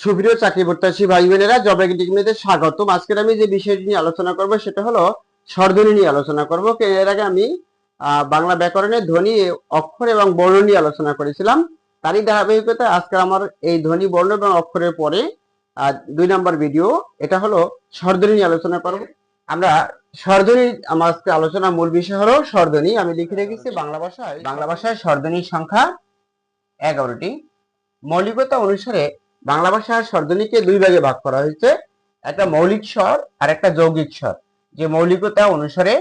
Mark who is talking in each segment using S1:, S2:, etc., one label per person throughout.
S1: সুপ্রিয় চাকরি প্রত্যাশী ভাই বোনেরা, জব একাডেমিতে স্বাগতম। আজকের আমি যে বিষয়টি নিয়ে আলোচনা করব, সেটা হলো স্বরধ্বনি নিয়ে আলোচনা করব। এর আগে আমি বাংলা ব্যাকরণের ধ্বনি, অক্ষর এবং বর্ণ নিয়ে আলোচনা করেছিলাম। তারই ধারাবাহিকতা আজকে আমার এই ধ্বনি, বর্ণ এবং অক্ষরের পরে। দুই নম্বর ভিডিও, এটা হলো স্বরধ্বনি নিয়ে আলোচনা করব। আমরা স্বরধ্বনি, আমার আজকে আলোচনার মূল বিষয় হলো স্বরধ্বনি। আমি লিখে রেখেছি বাংলা ভাষায়। বাংলা ভাষায় স্বরধ্বনির সংখ্যা এগারোটি। মৌলিকতা অনুসারে বাংলা ভাষার স্বরধ্বনিকে দুই ভাগে ভাগ করা হয়েছে। একটা মৌলিক স্বর আর একটা যৌগিক স্বর। যে মৌলিকতা অনুসারে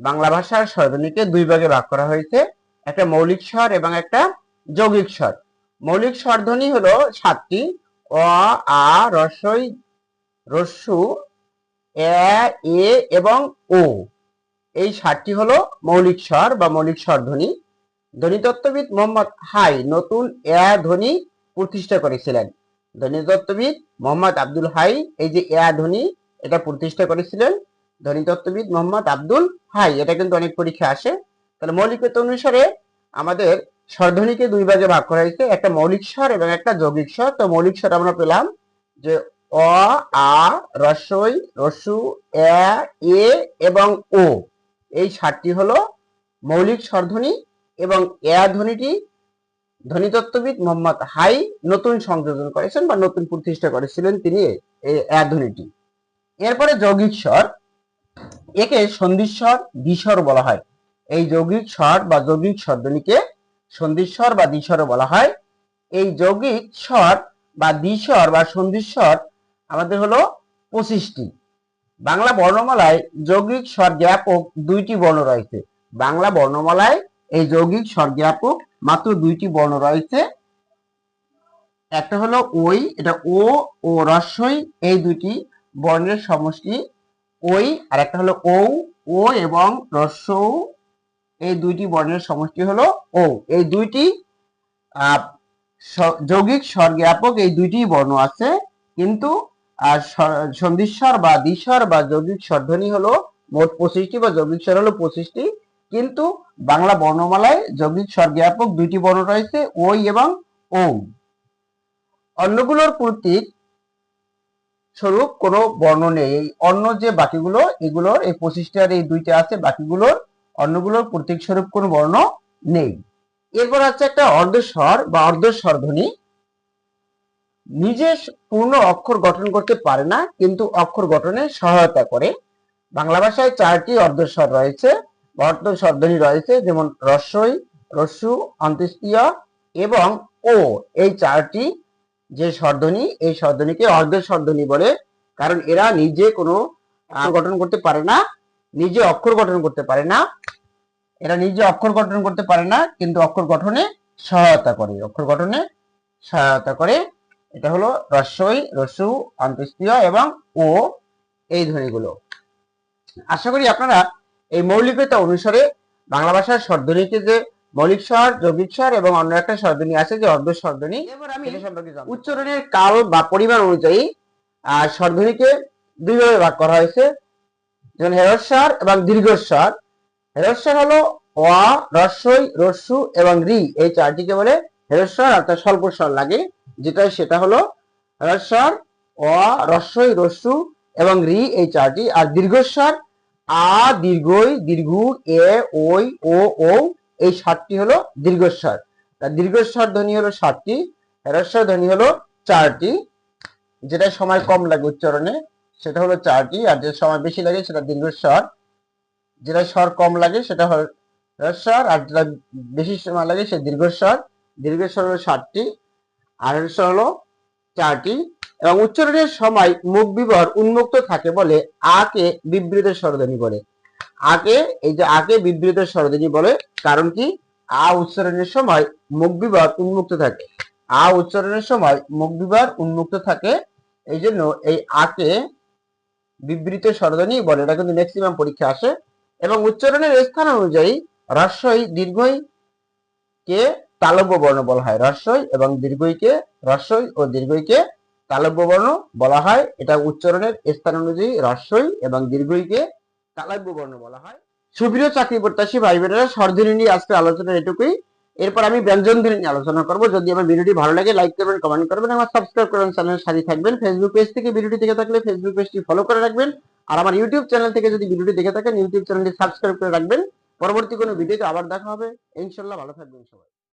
S1: বাংলা ভাষার স্বরধ্বনিকে দুই ভাগে ভাগ করা হয়েছে। একটা মৌলিক স্বর এবং একটা যৌগিক স্বর। মৌলিক স্বরধ্বনি হলো সাতটি। অ, আ রসই রস্যু এ এ এবং ও। এই সাতটি হলো মৌলিক স্বর বা মৌলিক স্বরধ্বনি। ধ্বনিতত্ত্ববিদ মোহাম্মদ হাই নতুন এ ধ্বনি প্রতিষ্ঠা করেছিলেন। ধ্বনিতত্ত্ববিদ মোহাম্মদ আব্দুল হাই। এই যে এ ধ্বনি এটা প্রতিষ্ঠা করেছিলেন ধ্বনিতত্ত্ববিদ মোহাম্মদ আব্দুল হাই। এটা কিন্তু অনেক পরীক্ষা আসে। তাহলে মৌলিকতা অনুসারে আমাদের স্বরধ্বনিকে দুই ভাগে ভাগ করা হয়েছে। একটা মৌলিক স্বর এবং একটা যৌগিক স্বর। তো মৌলিক স্বর আমরা পেলাম যে অ, আ, রসই, রসু, এ এ এবং ও। এই সাতটি হলো মৌলিক স্বরধ্বনি এবং এ ধ্বনিটি ধ্বনিতত্ত্ববিদ মোহাম্মদ হাই নতুন সংযোজন করেছেন বা নতুন প্রতিষ্ঠা করেছিলেন তিনি এই ধ্বনিটি। এরপরে যৌগিক স্বর, একে সন্ধিস্বর দ্বিস্বর বলা হয়। এই যৌগিক স্বর বা যৌগিক স্বরধ্বনিকে সন্ধিস্বর বা দ্বিস্বর বলা হয়। এই যৌগিক স্বর বা দ্বিস্বর বা সন্ধিস্বর আমাদের হলো পঁচিশটি। বাংলা বর্ণমালায় যৌগিক স্বর জ্ঞাপক দুইটি বর্ণ রয়েছে। বাংলা বর্ণমালায় এই যৌগিক স্বর জ্ঞাপক মাত্র দুইটি বর্ণ রয়েছে। একটা হলো ওই এটা ও ও রস্যই এই দুইটি বর্ণের সমষ্টি ওই আর একটা হলো ও ও এবং রস্য এই দুইটি বর্ণের সমষ্টি হলো ও এই দুইটি যৌগিক স্বর জ্ঞাপক এই দুইটি বর্ণ আছে। কিন্তু, আর স্বর- সন্ধিস্বর বা দ্বিস্বর বা যৌগিক স্বরধ্বনি হলো মোট পঁচিশটি বা যৌগিক স্বর হলো পঁচিশটি। কিন্তু বাংলা বর্ণমালায় যৌগিক স্বর দুইটি বর্ণ রয়েছে ওই এবং ও অন্যগুলোর প্রতীক স্বরূপ কোনো বর্ণ নেই। এই অন্য যে বাকিগুলো, এগুলোর এই পঁচিশটার এই দুইটা আছে, বাকিগুলোর অন্যগুলোর প্রতীক স্বরূপ কোনো বর্ণ নেই। এরপর আছে একটা অর্ধস্বর বা অর্ধস্বর ধ্বনি নিজে পূর্ণ অক্ষর গঠন করতে পারে না, কিন্তু অক্ষর গঠনে সহায়তা করে। বাংলা ভাষায় চারটি অর্ধস্বর রয়েছে। বা অর্ধস্বর ধ্বনি রয়েছে, যেমন রস্যই রস্যু অন্ত্যেষ্টিয় এবং ও। এই চারটি যে স্বরধ্বনি এই স্বরধ্বনিকে অর্ধের স্বরধ্বনি বলে। কারণ এরা নিজে কোনো গঠন করতে পারে না, নিজে অক্ষর গঠন করতে পারে না। এরা নিজে অক্ষর গঠন করতে পারে না, কিন্তু অক্ষর গঠনে সহায়তা করে। অক্ষর গঠনে সহায়তা করে। এটা হলো রস্যই রসু, অন্ত্যেষ্টিয় এবং ও, এই ধ্বনিগুলো। আশা করি আপনারা এই মৌলিকতা অনুসারে বাংলা ভাষার স্বরধ্বনিতে যে মৌলিক স্বর যৌগিক স্বর এবং অন্য একটা স্বরধ্বনি আছে যে অর্ধ স্বরধ্বনি এবার আমি উচ্চারণের কাল বা পরিমাণ অনুযায়ী আহ, স্বরধ্বনিকে দুই ভাবে ভাগ করা হয়েছে। যেমন হেরস্বর এবং দীর্ঘস্বর হেরস্বর হলো অ রস্যই রস্যু এবং রি। এই চারটিকে বলে হেরস্বর অর্থাৎ স্বল্প স্বর লাগে। যেটা সেটা হলো হেরস্বর অ রস্যই রস্যু এবং রি এই চারটি। আর দীর্ঘস্বর আ, দীর্ঘই, দীর্ঘ, এ ওই ও ও এই সাতটি হলো দীর্ঘস্বর। দীর্ঘস্বর ধ্বনি হলো সাতটি, হেরস্বর ধ্বনি হলো চারটি। যেটা সময় কম লাগে উচ্চারণে, সেটা হলো চারটি, আর যে সময় বেশি লাগে সেটা দীর্ঘস্বর। যেটা স্বর কম লাগে সেটা হল হ্রস্বর, আর যেটা বেশি সময় লাগে সে দীর্ঘস্বর। দীর্ঘস্বর হলো সাতটি, আর হ্রস্বর হলো চারটি। এবং উচ্চারণের সময় মুখ বিবর উন্মুক্ত থাকে বলে আকে বিবৃত স্বরধ্বনি বলে। আকে, এই যে আকে বিবৃত স্বরধ্বনি বলে, কারণ কি? আ উচ্চারণের সময় মুখ বিবর উন্মুক্ত থাকে। আ উচ্চারণের সময় মুখ বিবর উন্মুক্ত থাকে, এই জন্য এই আকে বিবৃত স্বরধ্বনি বলে, এটা কিন্তু ম্যাক্সিমাম পরীক্ষা আসে। এবং উচ্চারণের স্থান অনুযায়ী হ্রস্বই দীর্ঘই কে তালব্য বর্ণ বলা হয়। হ্রস্বই এবং দীর্ঘইকে হ্রস্বই ও দীর্ঘইকে তালব্য বর্ণ বলা হয়। এটা উচ্চারণের স্থান অনুযায়ী হ্রস্বই এবং দীর্ঘইকে তালব্য বর্ণ বলা হয়। সুপ্রিয় চাকরি প্রত্যাশী ভাই বোনেরা স্বরধ্বনি নিয়ে আজকে আলোচনা এটুকুই। এরপর আমি ব্যঞ্জন ধ্বনি নিয়ে আলোচনা করব। যদি আমার ভিডিওটি ভালো লাগে, লাইক করবেন, কমেন্ট করবেন, আমার সাবস্ক্রাইব করবেন চ্যানেল সাথে থাকবেন। ফেসবুক পেজ থেকে ভিডিওটি দেখে থাকলে ফেসবুক পেজটি ফলো করে রাখবেন। আর আমার ইউটিউব চ্যানেল থেকে যদি ভিডিওটি দেখে থাকেন ইউটিউব চ্যানেলটি সাবস্ক্রাইব করে রাখবেন। পরবর্তী কোনো ভিডিওতে আবার দেখা হবে। ইনশাল্লাহ ভালো থাকবেন সবাই।